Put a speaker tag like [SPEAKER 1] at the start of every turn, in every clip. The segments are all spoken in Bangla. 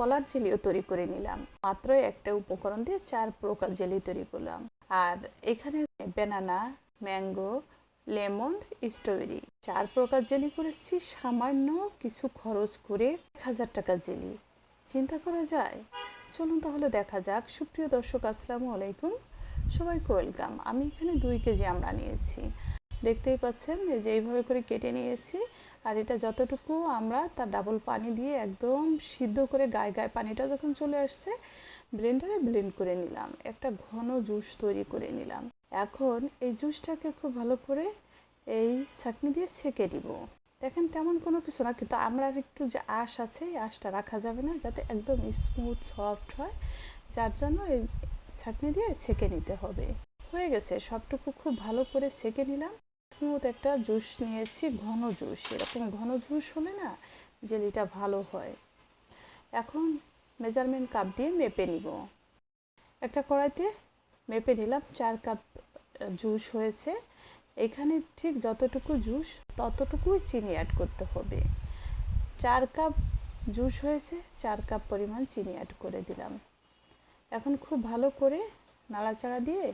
[SPEAKER 1] কলার জেলিও তৈরি করে নিলাম। মাত্র একটা উপকরণ দিয়ে চার প্রকার জেলি তৈরি করলাম। আর এখানে বেনানা ম্যাঙ্গো লেমন স্ট্রবেরি চার প্রকার জেলি করেছি। সামান্য কিছু খরচ করে এক হাজার টাকা জেলি। চিন্তা করা যায়? চলুন তাহলে দেখা যাক। সুপ্রিয় দর্শক, আসসালামু আলাইকুম। সবাইকে ওয়েলকাম আমি এখানে দুই কেজি আমরা নিয়েছি। দেখতেই পাচ্ছেন যে এইভাবে করে কেটে নিয়েছি। আর এটা যতটুকু আমরা তার ডাবল পানি দিয়ে একদম সিদ্ধ করে গায়ে গায়ে পানিটা যখন চলে আসছে ব্লেন্ডারে ব্লেন্ড করে নিলাম। একটা ঘন জুস তৈরি করে নিলাম। এখন এই জুসটাকে খুব ভালো করে এই ছাঁকনি দিয়ে সেকে দিব। দেখেন তেমন কোনো কিছু না, কিন্তু আমরা একটু যে আশ আছে, এই আশটা রাখা যাবে না, যাতে একদম স্মুথ সফট হয়। যার জন্য এই ছাঁকনি দিয়ে সেকে নিতে হবে। হয়ে গেছে, সবটুকু খুব ভালো করে সেকে নিলাম। স্মুথ একটা জুস নিয়েছি, ঘন জুস। এরকম ঘন জুস হলে না জেলিটা ভালো হয়। এখন মেজারমেন্ট কাপ দিয়ে মেপে নিব। একটা কড়াইতে মেপে নিলাম, চার কাপ জুস হয়েছে। এখানে ঠিক যতটুকু জুস, ততটুকুই চিনি অ্যাড করতে হবে। চার কাপ জুস হয়েছে, চার কাপ পরিমাণ চিনি অ্যাড করে দিলাম। এখন খুব ভালো করে নাড়াচাড়া দিয়ে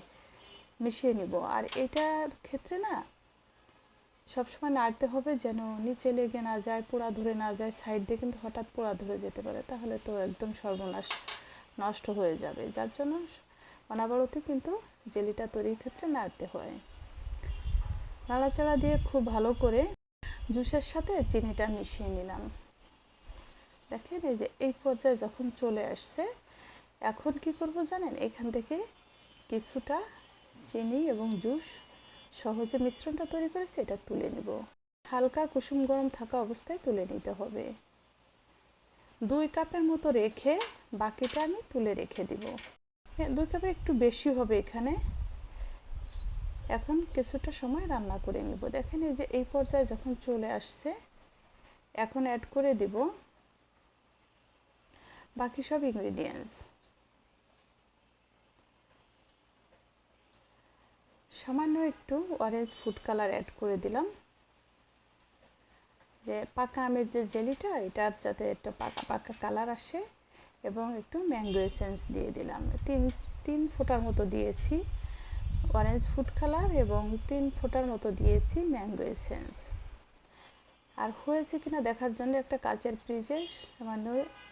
[SPEAKER 1] মিশিয়ে নিব। আর এটার ক্ষেত্রে না সবসময় নাড়তে হবে যেন নিচে লেগে না যায়, পোড়া ধরে না যায়, সাইড দিয়ে কিন্তু হঠাৎ পোড়া ধরে যেতে পারে। তাহলে তো একদম সর্বনাশ, নষ্ট হয়ে যাবে। যার জন্য অনাবরত কিন্তু জেলিটা তৈরির ক্ষেত্রে নাড়তে হয়। নাড়াচাড়া দিয়ে খুব ভালো করে জুসের সাথে চিনিটা মিশিয়ে নিলাম। দেখেন এই যে এই পর্যায়ে যখন চলে আসছে, এখন কি করব জানেন? এখান থেকে কিছুটা চিনি এবং জুস সহজে মিশ্রণটা তৈরি করেছি এটা তুলে নেব। হালকা কুসুম গরম থাকা অবস্থায় তুলে নিতে হবে। দুই কাপের মতো রেখে বাকিটা আমি তুলে রেখে দিব। হ্যাঁ দুই কাপে একটু বেশি হবে এখানে। এখন কিছুটা সময় রান্না করে নিব। দেখেন এই যে এই পর্যায়ে যখন চলে আসছে, এখন অ্যাড করে দিব। বাকি সব ইনগ্রিডিয়েন্টস সামান্য একটু অরেঞ্জ ফুড কালার অ্যাড করে দিলাম। যে পাকা আমের যে জেলিটা, এটার যাতে একটা পাকা পাকা কালার আসে এবং একটু ম্যাঙ্গো এসেন্স দিয়ে দিলাম। তিন তিন ফোঁটার মতো দিয়েছি অরেঞ্জ ফুড কালার এবং তিন ফোঁটার মতো দিয়েছি ম্যাঙ্গো এসেন্স আর হয়েছে কিনা দেখার জন্য একটা কাচের ফ্রিজে সামান্য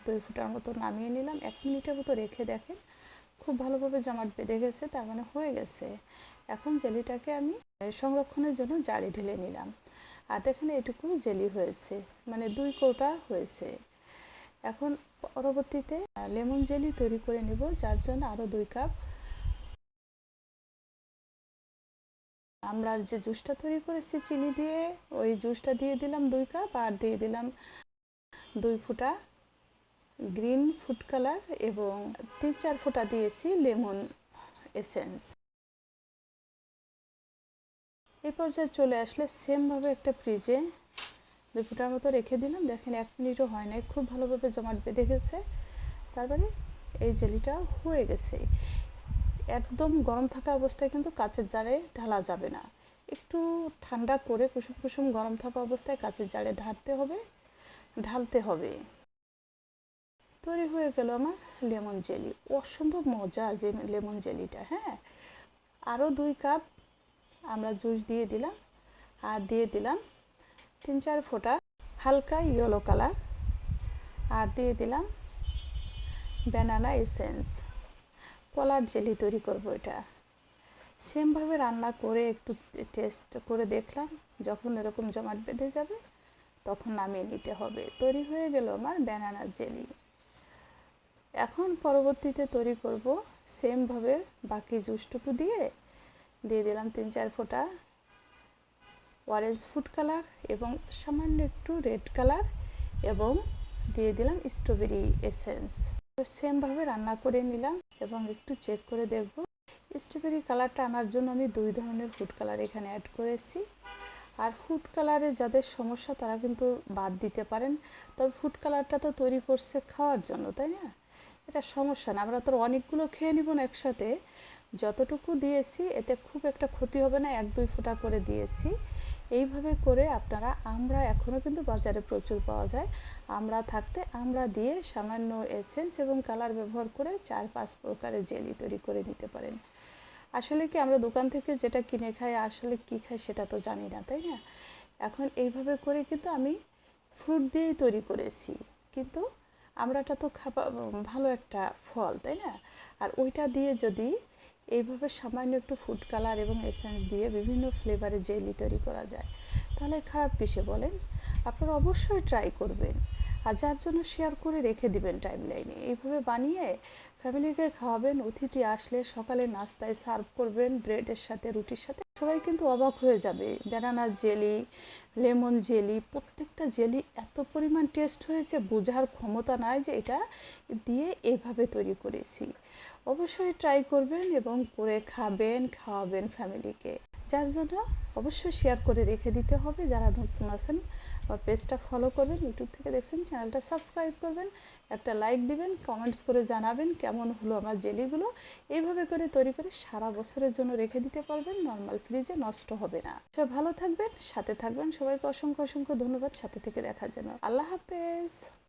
[SPEAKER 1] দুই ফুটার মতো নামিয়ে নিলাম। এক মিনিটের মতো রেখে দেখেন খুব ভালোভাবে জমাট বেঁধে গেছে, তার মানে হয়ে গেছে। এখন জেলিটাকে আমি সংরক্ষণের জন্য জারি ঢেলে নিলাম। আর দেখেন এটুকু জেলি হয়েছে মানে দুই কৌটা হয়েছে। এখন পরবর্তীতে লেমন জেলি তৈরি করে নিব, যার জন্য আরও দুই কাপ আমরা যে জুসটা তৈরি করেছি, চিনি দিয়ে, ওই জুসটা দিয়ে দিলাম দুই কাপ, আর দিয়ে দিলাম দুই ফুটা গ্রিন ফুড কালার এবং তিন চার ফোঁটা দিয়েছি লেমন এসেন্স। এই পর্যায়ে চলে আসলে সেমভাবে একটা ফ্রিজে দুই ফুটার মতো রেখে দিলাম। দেখেন এক মিনিটও হয় নাই, খুব ভালোভাবে জমাট বেঁধে গেছে। তারপরে এই জেলিটা হয়ে গেছে। একদম গরম থাকা অবস্থায় কিন্তু কাচের জারে ঢালা যাবে না। একটু ঠান্ডা করে কুসুম কুসুম গরম থাকা অবস্থায় কাচের জারে ঢালতে হবে ঢালতে হবে। তৈরি হয়ে গেল আমার লেমন জেলি। অসম্ভব মজা যে লেমন জেলিটা হ্যাঁ? আরও দুই কাপ আমরা জুস দিয়ে দিলাম, আর দিয়ে দিলাম তিন চার ফোঁটা হালকা ইয়েলো কালার আর দিয়ে দিলাম ব্যানানা এসেন্স কলার জেলি তৈরি করব এটা। সেমভাবে রান্না করে একটু টেস্ট করে দেখলাম, যখন এরকম জমাট বেঁধে যাবে তখন নামিয়ে নিতে হবে। তৈরি হয়ে গেল আমার ব্যানানা জেলি। এখন পরবর্তীতে তৈরি করব সেমভাবে বাকি জুসটুকু দিয়ে। দিয়ে দিলাম তিন চার ফোঁটা অরেঞ্জ ফুড কালার এবং সামান্য একটু রেড কালার এবং দিয়ে দিলাম স্ট্রবেরি এসেন্স সেমভাবে রান্না করে নিলাম এবং একটু চেক করে দেখব। স্ট্রবেরি কালারটা আনার জন্য আমি দুই ধরনের ফুড কালার এখানে অ্যাড করেছি। আর ফুড কালারে যাদের সমস্যা তারা কিন্তু বাদ দিতে পারেন। তবে ফুড কালারটা তো তৈরি করছে খাওয়ার জন্য, তাই না? এটা সমস্যা না, আমরা তো অনেকগুলো খেয়ে নিব না একসাথে। যতটুকু দিয়েছি, এতে খুব একটা ক্ষতি হবে না, এক দুই ফোঁটা করে দিয়েছি। এইভাবে করে আপনারা, আমরা এখনও কিন্তু বাজারে প্রচুর পাওয়া যায়। আমরা থাকতে আমরা দিয়ে সামান্য এসেন্স এবং কালার ব্যবহার করে চার পাঁচ প্রকারের জেলি তৈরি করে নিতে পারেন। আসলে কি আমরা দোকান থেকে যেটা কিনে খাই, আসলে কি খাই সেটা তো জানি না, তাই না? এখন এইভাবে করে কিন্তু আমি ফ্রুট দিয়েই তৈরি করেছি। কিন্তু আমরাটা তো খাবার ভালো একটা ফল, তাই না? আর ওইটা দিয়ে যদি এইভাবে সামান্য একটু ফুড কালার এবং এসেন্স দিয়ে বিভিন্ন ফ্লেভারে জেলি তৈরি করা যায়, তাহলে খারাপ কিসে বলেন? আপনারা অবশ্যই ট্রাই করবেন। আর যার জন্য শেয়ার করে রেখে দিবেন টাইম লাইনে এইভাবে বানিয়ে ফ্যামিলিকে খাওয়াবেন, অতিথি আসলে সকালে নাস্তায় সার্ভ করবেন ব্রেডের সাথে, রুটির সাথে। সবাই কিন্তু অবাক হয়ে যাবে। ব্যানানা জেলি লেমন জেলি প্রত্যেকটা জেলি এত পরিমাণ টেস্ট হয়েছে, বোঝার ক্ষমতা নাই যে এটা দিয়ে এভাবে তৈরি করেছি। অবশ্যই ট্রাই করবেন এবং করে খাবেন, খাওয়াবেন ফ্যামিলিকে যার জন্য অবশ্যই শেয়ার করে রেখে দিতে হবে। যারা নতুন আছেন, আমার পেজটা ফলো করবেন ইউটিউব থেকে দেখছেন চ্যানেলটা সাবস্ক্রাইব করবেন, একটা লাইক দিবেন কমেন্টস করে জানাবেন কেমন হলো আমার জেলিগুলো। এইভাবে করে তৈরি করে সারা বছরের জন্য রেখে দিতে পারবেন নর্মাল ফ্রিজে নষ্ট হবে না। সবাই ভালো থাকবেন, সাথে থাকবেন। সবাইকে অসংখ্য অসংখ্য ধন্যবাদ। সাথে থেকে দেখার জন্য। আল্লাহ হাফেজ।